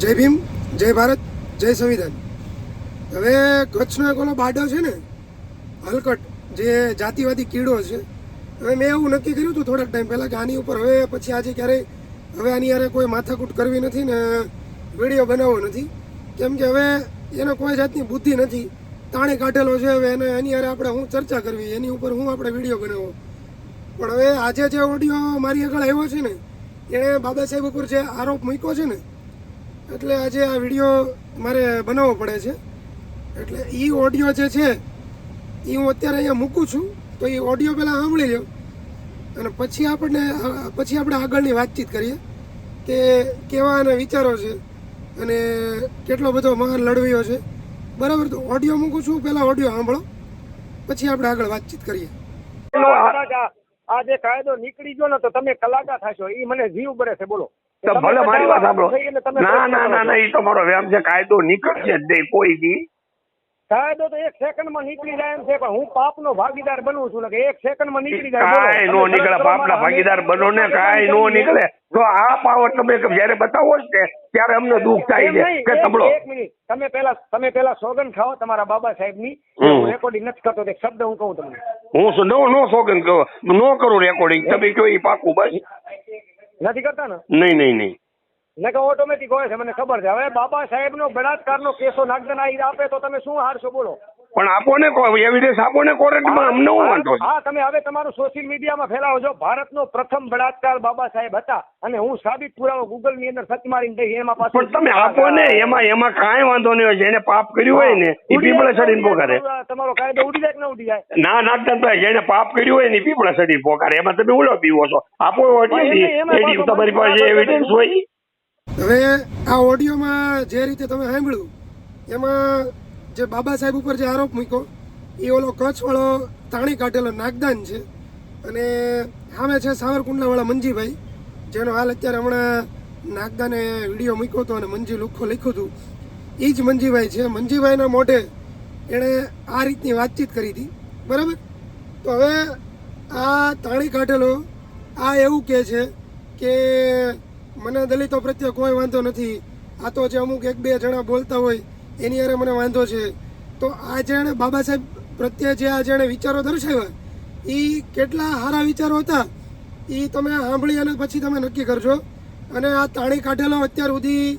જય ભીમ, જય ભારત, જય સંવિધાન. હવે કચ્છનો એક ઓલો બાડો છે ને, હલકટ, જે જાતિવાદી કીડો છે, હવે મેં એવું નક્કી કર્યું હતું થોડાક ટાઈમ પહેલાં કે આની ઉપર હવે પછી આજે ક્યારેય, હવે આની યારે કોઈ માથાકૂટ કરવી નથી ને વીડિયો બનાવવો નથી. કેમ કે હવે એને કોઈ જાતની બુદ્ધિ નથી. તાણે કાઢેલો છે હવે એને, એની યારે આપણે હું ચર્ચા કરવી, એની ઉપર હું આપણે વીડિયો બનાવો પણ હવે આજે જે ઓડિયો મારી આગળ આવ્યો છે ને એણે બાબા સાહેબ ઉપર જે આરોપ મૂક્યો છે ને એટલે આજે આ વીડિયો મારે બનાવવો પડે છે. એટલે એ ઓડિયો જે છે એ હું અત્યારે અહીંયા મૂકું છું, તો એ ઓડિયો પહેલાં સાંભળી લો અને પછી આપણને, પછી આપણે આગળની વાતચીત કરીએ કે કેવા એના વિચારો છે અને કેટલો બધો મહાન લડવીઓ છે. બરાબર, તો ઓડિયો મૂકું છું પહેલાં ઓડિયો સાંભળો, પછી આપણે આગળ વાતચીત કરીએ. આ જે કાયદો નીકળી ગયો ને, તો તમે કલાકાર થશો એ મને જીવ બરે છે, બોલો. તો ભલે મારી વાત સાંભળો. ના ના ના ના એ તો મારો વ્યામ છે કાયદો નીકળશે જ નહીં કોઈ દી કાયદો તો એક સેકન્ડમાં નીકળી જાય એમ છે પણ હું પાપનો ભાગીદાર બનવું છું ને કે એક સેકન્ડમાં નીકળી જાય કાંઈ નો નીકળે પાપ ના ભાગીદાર બનો ને કાંઈ નો નીકળે. તો આ પાવર તમે જયારે બતાવો જ ને ત્યારે અમને દુઃખ થાય છે. કે એક- સાંભળો. એક મિનિટ. તમે પેલા તમે પેલા સોગન ખાઓ તમારા બાબા સાહેબની હું રેકોર્ડિંગ નથી કરતો એક શબ્દ હું કહું તમને. હું શું નો નો સોગન કહો. નો કરું રેકોર્ડિંગ તમે કયો એ પાકું બસ. નથી કરતા ને? નહીં નહીં નહીં. નકર ઓટોમેટિક હોય છે. મને ખબર છે. હવે બાબા સાહેબનો બળાત્કારનો કેસો નાગદન આપે તો તમે શું હારશો બોલો? પણ આપો ને એવિડન્સ આપો ને કોર્ટમાં અમને હું વાંધો હા તમે હવે તમારું સોશિયલ મીડિયામાં ફેલાવો છો. ભારતનો પ્રથમ બળાત્કાર બાબા સાહેબ હતા અને હું સાબિત પુરાવો ગૂગલની અંદર સચ મારીને દઈ એમાં પાછું પણ તમે આપો ને એમાં એમાં કાંઈ વાંધો નહીં હોય. જેને પાપ કર્યું હોય ને એ ઉડી પીપળે જાય પોકારે. તમારો- કાયદો ઉડી જાય કે ના ઉડી જાય? ના નાગદાનભાઈ જેને પાપ કર્યું હોય ને એ પીપળે સડીને પોકારે. એમાં તમે ઉલો પીવો છો. આપો પાછો તમારી પાસે એવિડન્સ હોય. હવે આ ઓડિયોમાં જે રીતે તમે સાંભળ્યું એમાં જે બાબા સાહેબ ઉપર જે આરોપ મૂક્યો, એ ઓલો કચ્છવાળો તાણી કાઢેલો નાગદાન છે. અને સામે છે સાવરકુંડલાવાળા મંજીભાઈ, જેનો હાલ અત્યારે હમણાં નાગદાને વીડિયો મૂક્યો હતો અને મંજી લુખો લખ્યું હતું. એ જ મંજીભાઈ છે. મંજીભાઈના મોઢે એણે આ રીતની વાતચીત કરી હતી. બરાબર? તો હવે આ તાણી કાઢેલો, આ એવું કહે છે કે મને દલિતો પ્રત્યે કોઈ વાંધો નથી. આ તો જે અમુક એક બે જણા બોલતા હોય એની અરે મને વાંધો છે. તો આ જેણે બાબા સાહેબ પ્રત્યે જે આ જેણે વિચારો દર્શાવ્યા, એ કેટલા સારા વિચારો હતા, એ તમે સાંભળી અને પછી તમે નક્કી કરજો. અને આ તાણી કાઢેલો અત્યાર સુધી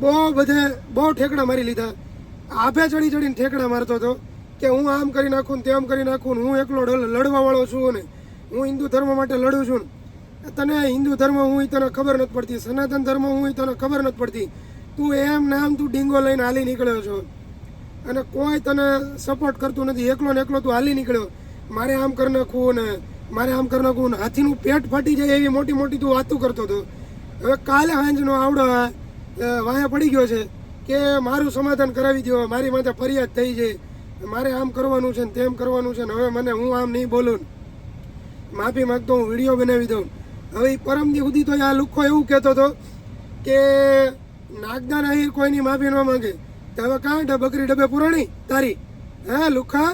બહુ બધે, બહુ ઠેકડા મારી લીધા. આભે ચડી ચડીને ઠેકડા મારતો હતો કે હું આમ કરી નાખું ને તેમ કરી નાખું હું એકલો લડવાવાળો છું ને હું હિન્દુ ધર્મ માટે લડું છું તને હિન્દુ ધર્મ હું તને ખબર નથી પડતી, સનાતન ધર્મ હું તને ખબર નથી પડતી. તું એમ નામ તું ડીંગો લઈને હાલી નીકળ્યો છો. અને કોઈ તને સપોર્ટ કરતું નથી. એકલો ને એકલો તું હાલી નીકળ્યો. મારે આમ કરી નાખવું ને મારે આમ કરી નાખવું ને હાથીનું પેટ ફાટી જાય એવી મોટી મોટી તું વાતું કરતો હતો. હવે કાલે સાંજનો આવડો વાયા પડી ગયો છે કે મારું સમાધાન કરાવી દો મારી માથે ફરિયાદ થઈ જાય મારે આમ કરવાનું છે ને તેમ કરવાનું છે ને હવે મને હું આમ નહીં બોલું માફી માગતો હું, વીડિયો બનાવી દઉં. હવે ઈ પરમદી સુધી તો આ લુખ્ખો એવું કહેતો હતો કે નાગદાન આહિર કોઈની માફી ન માંગે. તો હવે કાં ડબકરી બકરી ડબે પુરાણી, તારી. હે લુખ્ખા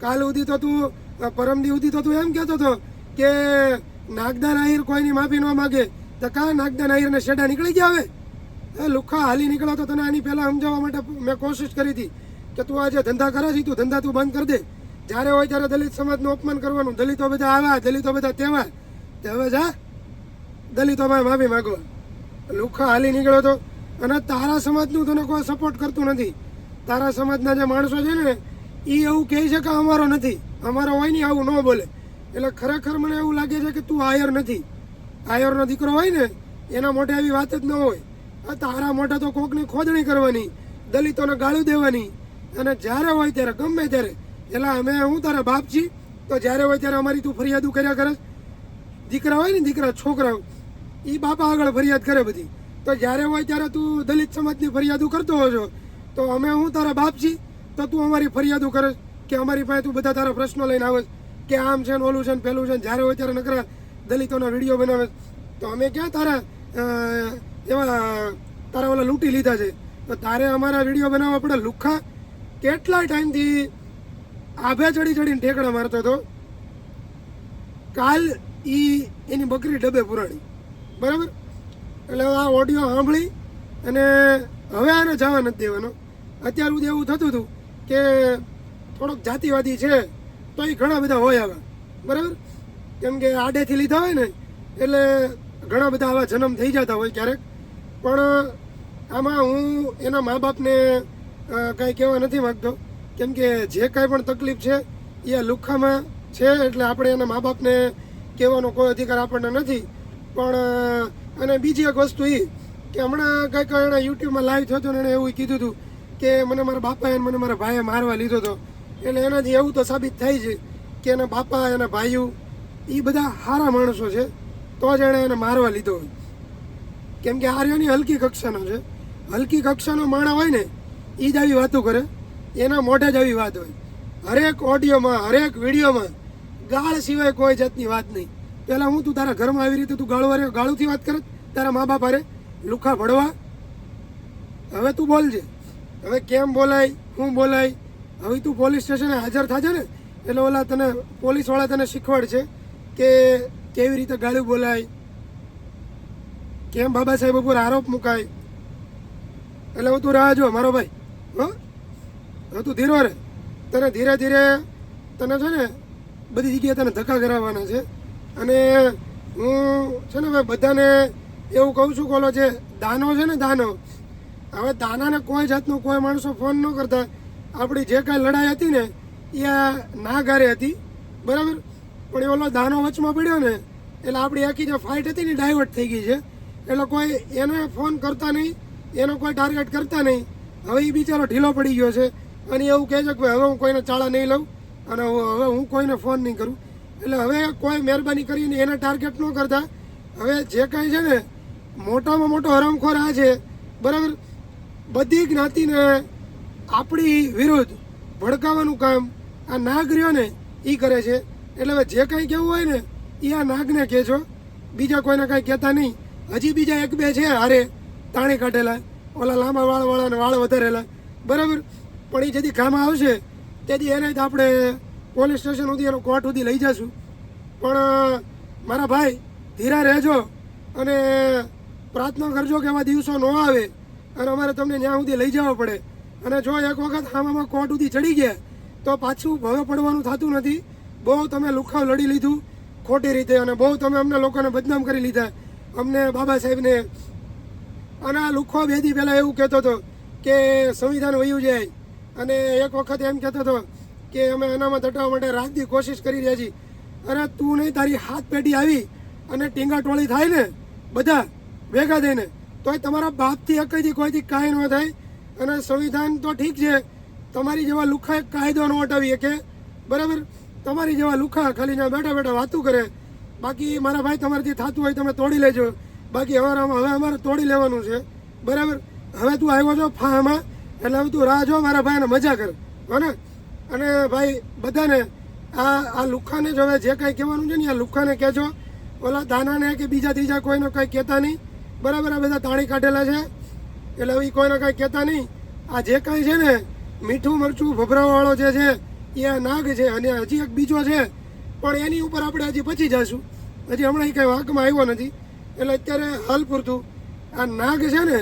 કાલ ઉધી તો તું પરમદી ઉધી તો તું એમ કહેતો હતો કે નાગદાન આહિર કોઈની માફી ન માંગે. તો કાં નાગદાન આહિરને શેડા નીકળી ગયા હવે? હે, લુખા, હાલી નીકળ્યો તો તને આની પહેલાં સમજાવવા માટે મેં કોશિશ કરી હતી કે તું આ જે ધંધા કરે છે, તું ધંધા તું બંધ કરી દે. જ્યારે હોય ત્યારે દલિત સમાજનું અપમાન કરવાનું. દલિતો બધા આવ્યા દલિતો બધા તેવા. તે હવે જા. દલિતોમાં માફી માગવા. લુખ્ખા હાલી નીકળ્યો તો. અને તારા સમાજનું તને કોઈ સપોર્ટ કરતું નથી. તારા સમાજના જે માણસો છે ને, એ એવું કહે છે કે અમારો નથી. અમારો હોય ને, આવું ન બોલે. એટલે ખરેખર મને એવું લાગે છે કે તું આયર નથી. આયરનો દીકરો હોય ને, એના મોઢે આવી વાત જ ન હોય. આ તારા મોઢે તો કોકની ખોદણી કરવાની, દલિતોને ગાળું દેવાની. અને જ્યારે હોય ત્યારે, ગમે ત્યારે. એટલે અમે, હું તારા બાપ છી, તો જ્યારે હોય ત્યારે અમારી તું ફરિયાદો કર્યા કરે દીકરા હોય ને, દીકરા, છોકરાઓ એ બાપા આગળ ફરિયાદ કરે બધી. તો જ્યારે હોય ત્યારે તું દલિત સમાજની ફરિયાદો કરતો હોય છો તો અમે હું તારા બાપ છી તો તું અમારી ફરિયાદો કરે કે અમારી પાસે તું બધા તારા પ્રશ્નો લઈને આવે કે આમ છે ને ઓલું છે ને પેલું છે ને જ્યારે હોય ત્યારે નકરા દલિતોના વીડિયો બનાવે તો અમે ક્યાં તારા એવા તારા ઓલા લૂંટી લીધા છે? તો તારે અમારા વીડિયો બનાવવા પડે લુખ્ખા કેટલા ટાઈમથી આભે ચડી ચડીને ઠેકડા મારતો હતો? કાલ ઈ એની બકરી ડબે પુરાણી. બરાબર? એટલે આ ઓડિયો સાંભળી અને હવે આને જવા નથી દેવાનો. અત્યાર સુધી એવું થતું હતું કે થોડોક જાતિવાદી છે તો ઘણા બધા હોય આવા. બરાબર? કેમ કે આડેથી લીધા હોય ને, એટલે ઘણા બધા આવા જન્મ થઈ જતા હોય ક્યારેક. પણ આમાં હું એના મા બાપને કાંઈ કહેવા નથી માગતો. કેમ કે જે કાંઈ પણ તકલીફ છે, એ આ લુખ્ખામાં છે, એટલે આપણે એના મા બાપને કહેવાનો કોઈ અધિકાર આપણને નથી. પણ અને બીજી એક વસ્તુ એ કે હમણાં કંઈક એણે યુટ્યુબમાં લાઈવ થયો હતો ને એણે એવું કીધું હતું કે મને મારા બાપાએ મને મારા ભાઈએ મારવા લીધો હતો. એટલે એનાથી એવું તો સાબિત થાય છે કે એના બાપા, એના ભાઈઓ એ બધા સારા માણસો છે, તો જ એણે એને મારવા લીધો હોય. કેમ કે આર્યોની હલકી કક્ષાનો છે. હલકી કક્ષાનો માણા હોય ને એ જ આવી વાતો કરે. એના મોઢે જ આવી વાત હોય. હરેક ઓડિયોમાં હરેક વિડીયોમાં ગાળ સિવાય કોઈ જાતની વાત નહીં. પહેલાં હું તું તારા ઘરમાં આવી રીતે તું ગાળવા રે ગાળુથી વાત કરે? તારા મા બાપ અરે લુખા ભળવા હવે તું બોલજે હવે કેમ બોલાય? શું બોલાય? હવે તું પોલીસ સ્ટેશને હાજર થાજે ને? એટલે ઓલા તને પોલીસવાળા તને શીખવાડશે કે કેવી રીતે ગાળું બોલાય. કેમ બાબા સાહેબ ઉપર આરોપ મુકાય? એટલે હું તું રાહ જો મારો ભાઈ. હો? હવે તું ધીરો રે. તને ધીરે ધીરે તને છે ને બધી જગ્યાએ તને ધક્કા કરાવવાના છે. અને હું છે ને ભાઈ બધાને એવું કહું છું કે ઓલો જે દાનો છે ને દાનો, હવે દાનાને કોઈ જાતનો કોઈ માણસો ફોન ન કરતા. આપણી જે કાંઈ લડાઈ હતી ને, એ આ નાગારે હતી. બરાબર? પણ એ ઓલો દાનો વચમાં પડ્યો ને, એટલે આપણી આખી જે ફાઇટ હતી ને ડાયવર્ટ થઈ ગઈ છે. એટલે કોઈ એને ફોન કરતા નહીં, એનો કોઈ ટાર્ગેટ કરતા નહીં. હવે એ બિચારો ઢીલો પડી ગયો છે. અને એવું કહે છે કે હવે હું કોઈને ચાળા નહીં લઉં અને હવે હું કોઈને ફોન નહીં કરું. એટલે હવે કોઈ મહેરબાની કરીને એને ટાર્ગેટ ન કરતા. હવે જે કાંઈ છે ને, મોટામાં મોટો હરામખોર આ છે. બરાબર? બધી જ્ઞાતિને આપણી વિરુદ્ધ ભડકાવાનું કામ આ નાગ રહ્યો એ કરે છે. એટલે હવે જે કાંઈ કહેવું હોય ને એ આ નાગને કહેજો. બીજા કોઈને કાંઈ કહેતા નહીં. હજી બીજા એક બે છે હારે, તાણી કાઢેલા. ઓલા લાંબા વાળવાળાને વાળ વધારેલા. બરાબર? પણ એ જેથી કામ આવશે, તેથી એને જ આપણે પોલીસ સ્ટેશન સુધી એનો કોર્ટ સુધી લઈ જશું. પણ મારા ભાઈ, ધીરા રહેજો અને પ્રાર્થના કરજો કે એવા દિવસો ન આવે અને અમારે તમને ત્યાં સુધી લઈ જવા પડે. અને જો એક વખત આમાં કોર્ટ સુધી ચડી ગયા, તો પાછું ભવે પડવાનું થતું નથી. બહુ તમે લુખાવ લડી લીધું ખોટી રીતે અને બહુ તમે અમને લોકોને બદનામ કરી લીધા. અમને બાબા સાહેબને અને આ લુખો બેદી પહેલાં એવું કહેતો હતો કે સંવિધાન વયું જાય. અને એક વખત એમ કહેતો હતો કે અમે અનામત હટાવવા માટે રાતની કોશિશ કરી રહ્યા છીએ. અરે તું નહીં, તારી હાથ પેટી આવી અને ટીંગા ટોળી થાય ને, બધા ભેગા થઈને, તોય તમારા બાપથી એકથી કોઈથી કાંઈ ન થાય. અને સંવિધાન તો ઠીક છે, તમારી જેવા લુખા કાયદો ન હટાવી શકે બરાબર? તમારી જેવા લુખા ખાલી જ્યાં બેઠા બેઠા વાતું કરે, બાકી મારા ભાઈ તમારાથી થતું હોય તમે તોડી લેજો. બાકી હવે હવે અમારે તોડી લેવાનું છે, બરાબર? હવે તું આવ્યો છો ફામાં એટલે હવે તું રાહ જો, મારા ભાઈને મજા કર. હો ને અને ભાઈ, બધાને, આ આ લુખાને જ હવે જે કાંઈ કહેવાનું છે ને, આ લુખાને કહેજો. ઓલા દાનાને કે બીજા ત્રીજા કોઈને કંઈ કહેતા નહીં. બરાબર, આ બધા તાણી કાઢેલા છે. એટલે હવે કોઈને કાંઈ કહેતા નહીં. આ જે કાંઈ છે ને, મીઠું, મરચું, ભભરાવાળો જે છે એ આ નાગ છે અને હજી એક બીજો છે. પણ એની ઉપર આપણે હજી પચી જશું. હજી હમણાં એ કાંઈ વાંકમાં આવ્યો નથી. એટલે અત્યારે હાલ પૂરતું. આ નાગ છે ને,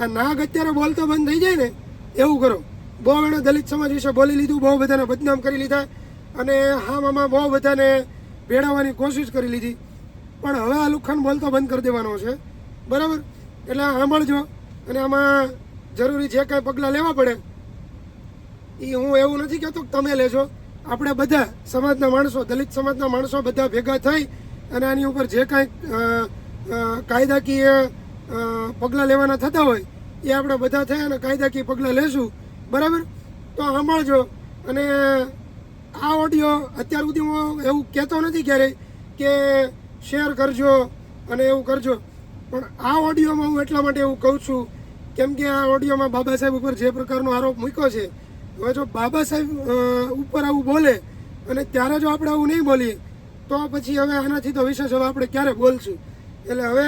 આ નાગ અત્યારે બોલતો બંધ થઈ જાય ને, એવું કરો. બહુ એણે દલિત સમાજ વિશે બોલી લીધું, બહુ બધાને બદનામ કરી લીધા અને હા મામા, બહુ બધાને ભેળવવાની કોશિશ કરી લીધી. પણ હવે આ લુખાન બોલતો બંધ કરી દેવાનો છે. બરાબર? એટલે સાંભળજો. અને આમાં જરૂરી જે કાંઈ પગલાં લેવા પડે એ હું એવું નથી કહેતો કે તમે લેજો. આપણે બધા સમાજના માણસો, દલિત સમાજના માણસો બધા ભેગા થઈ અને આની ઉપર જે કાંઈ કાયદાકીય પગલાં લેવાના થતા હોય, એ આપણે બધા થઈ અને કાયદાકીય પગલાં લેશું. બરાબર? તો સાંભળજો. અને આ ઓડિયો અત્યાર સુધી હું એવું કહેતો નથી ક્યારેય કે શેર કરજો અને એવું કરજો. પણ આ ઓડિયોમાં હું એટલા માટે એવું કહું છું, કેમ કે આ ઓડિયોમાં બાબા સાહેબ ઉપર જે પ્રકારનો આરોપ મૂક્યો છે, હવે જો બાબા સાહેબ ઉપર આવું બોલે અને ત્યારે જો આપણે આવું નહીં બોલીએ, તો પછી હવે આનાથી તો વિશેષ હવે આપણે ક્યારે બોલશું? એટલે હવે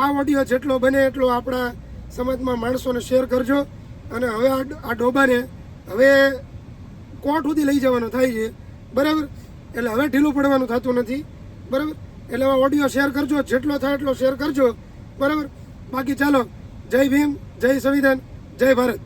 આ ઓડિયો જેટલો બને એટલો આપણા સમાજમાં માણસોને શેર કરજો. અને હવે આ ડોબાને હવે કોર્ટ સુધી લઈ જવાનો થાય છે. બરાબર? એટલે હવે ઢીલું પડવાનું થતું નથી. બરાબર? એટલે હવે ઓડિયો શેર કરજો. જેટલો થાય એટલો શેર કરજો. બરાબર? બાકી ચાલો. જય ભીમ, જય સંવિધાન, જય ભારત.